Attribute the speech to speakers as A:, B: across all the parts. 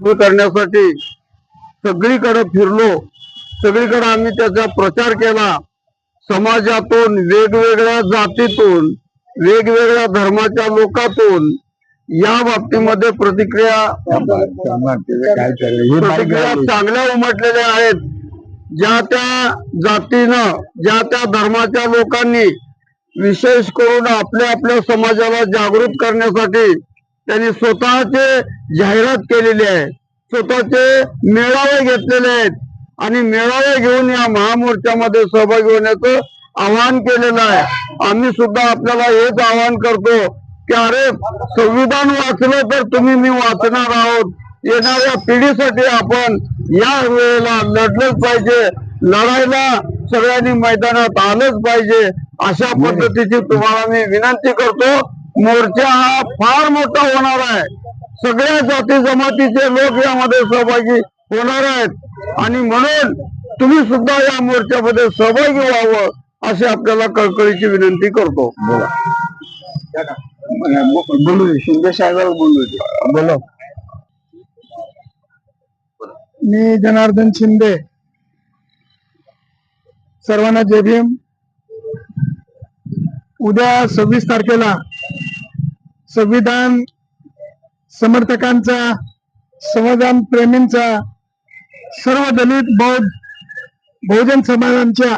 A: दूर करण्यासाठी सगळीकडे फिरलो. सगळीकडे आम्ही त्याचा प्रचार केला. समाजातून वेगवेगळ्या जातीतून वेगवेगळ्या धर्माच्या लोकातून या बाबतीमध्ये प्रतिक्रिया प्रतिक्रिया चांगल्या उमटलेल्या आहेत. ज्या त्या जातीनं ज्या त्या धर्माच्या लोकांनी विशेष करून आपल्या आपल्या समाजाला जागृत करण्यासाठी त्यांनी स्वतःचे जाहिरात केलेली आहे. स्वतःचे मेळावे घेतलेले आहेत. आणि मेळावे घेऊन या महामोर्चामध्ये सहभागी होण्याचं आवाहन केलेलं आहे. आम्ही सुद्धा आपल्याला हेच आवाहन करतो की अरे संविधान वाचलं तर तुम्ही मी वाचणार आहोत. येणाऱ्या पिढीसाठी आपण या वेळेला लढलंच पाहिजे. लढायला सगळ्यांनी मैदानात आलंच पाहिजे. अशा पद्धतीची तुम्हाला मी विनंती करतो. मोर्चा हा फार मोठा होणार आहे. सगळ्या जाती जमातीचे लोक यामध्ये सहभागी होणार आहेत. आणि म्हणून तुम्ही सुद्धा या मोर्चामध्ये सहभागी व्हावं अशी आपल्याला कळकळीची विनंती करतो.
B: बोलू. दे शिंदे साहेबाला बोलू बोलो.
C: मी जनार्दन शिंदे सर्वांना जय भीम. उद्या सव्वीस तारखेला संविधान समर्थकांचा संविधान प्रेमींचा सर्व दलित बौद्ध बहुजन समाजांच्या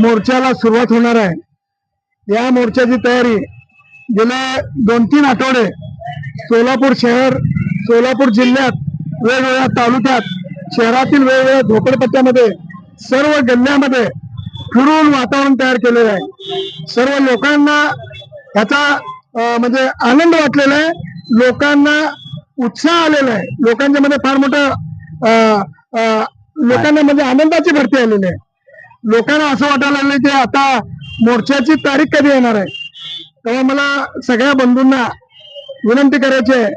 C: मोर्चाला सुरुवात होणार आहे. या मोर्चाची तयारी गेल्या दोन तीन आठवडे सोलापूर शहर सोलापूर जिल्ह्यात वेगवेगळ्या तालुक्यात शहरातील वेगवेगळ्या झोपडपट्ट्यामध्ये सर्व गल्ल्यामध्ये फिरून वातावरण तयार केलेलं आहे. सर्व लोकांना याचा म्हणजे आनंद वाटलेला आहे. लोकांना उत्साह आलेला आहे. लोकांच्या मध्ये फार मोठा अं, लोकांना म्हणजे आनंदाची भरती आलेली आहे. लोकांना असं वाटायला लागलं की आता मोर्चाची तारीख कधी येणार आहे? तेव्हा मला सगळ्या बंधूंना विनंती करायची आहे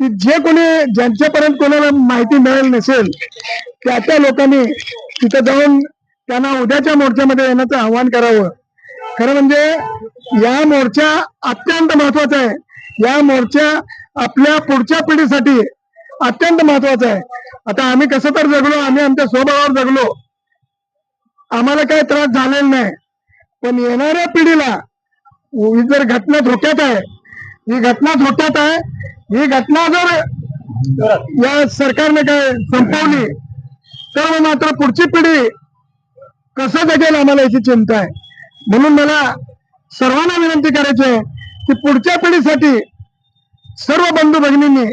C: की जे कोणी ज्यांच्यापर्यंत कोणाला माहिती मिळेल नसेल त्या त्या लोकांनी तिथं जाऊन त्यांना उद्याच्या मोर्चामध्ये येण्याचं आवाहन करावं. खरं म्हणजे या मोर्चा अत्यंत महत्त्वाचा आहे. या मोर्चा आपल्या पुढच्या पिढीसाठी अत्यंत महत्त्वाचा आहे. आता आम्ही कसं तर जगलो आम्ही आमच्या स्वभावावर जगलो. आम्हाला काही त्रास झालेला नाही. पण येणाऱ्या पिढीला ही जर घटना धोक्यात आहे ही घटना धोक्यात आहे ही घटना जर या सरकारने काय संपवली तर मात्र पुढची पिढी कसं जगेल आम्हाला याची चिंता आहे. म्हणून मला सर्वांना विनंती करायची आहे की पुढच्या पिढीसाठी सर्व बंधू भगिनींनी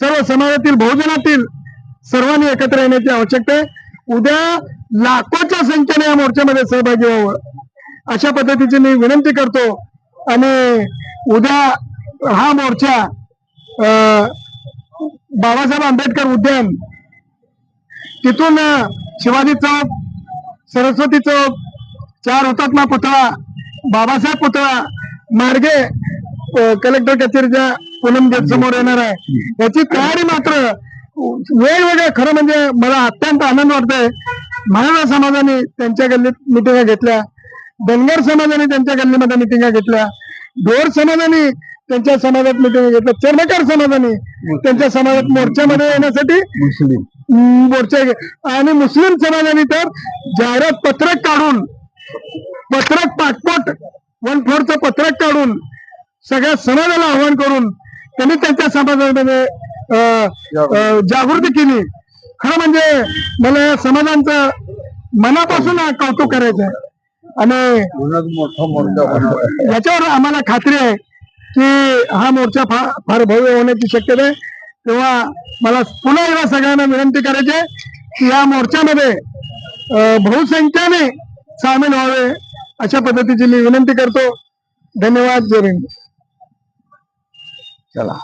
C: सर्व समाजातील बहुजनातील सर्वांनी एकत्र येण्याची आवश्यकता आहे. उद्या लाखोच्या संख्येने या मोर्चामध्ये सहभागी व्हावं. अशा पद्धतीची मी विनंती करतो. आणि उद्या हा मोर्चा अं, बाबासाहेब आंबेडकर उद्यान तिथून शिवाजी चौक सरस्वती चौक चार हुतात्मा पुतळा. बाबासाहेब पुतळा. मार्गे कलेक्टर कचेरीच्या पूनम गेट समोर येणार आहे. याची तयारी मात्र वेगवेगळ्या खरं म्हणजे मला अत्यंत आनंद वाटतोय. मराठा समाजाने त्यांच्या गल्लीत मिटिंगा घेतल्या. धनगर समाजाने त्यांच्या गल्लीमध्ये मिटिंगा घेतल्या. ढोर समाजाने त्यांच्या समाजात मिटिंगा घेतल्या. चर्मकार समाजाने त्यांच्या समाजात मोर्चामध्ये येण्यासाठी मोर्चा आणि मुस्लिम समाजाने तर जाहिरात पत्रक काढून पत्रक पाठपोट वन फोरचं पत्रक काढून सगळ्या समाजाला आवाहन करून त्यांनी त्यांच्या समाजामध्ये अं, जागृती केली. खरं म्हणजे मला या समाजांचं मनापासून कौतुक करायचं आहे. आणि याच्यावर आम्हाला खात्री आहे की हा मोर्चा फार फार भव्य होण्याची शक्यता आहे. तेव्हा मला पुन्हा एकदा सगळ्यांना विनंती करायची आहे की या मोर्चामध्ये अं, बहुसंख्येने सामील व्हावे अशा पद्धतीची मी विनंती करतो. धन्यवाद जय हिंद.
B: चला.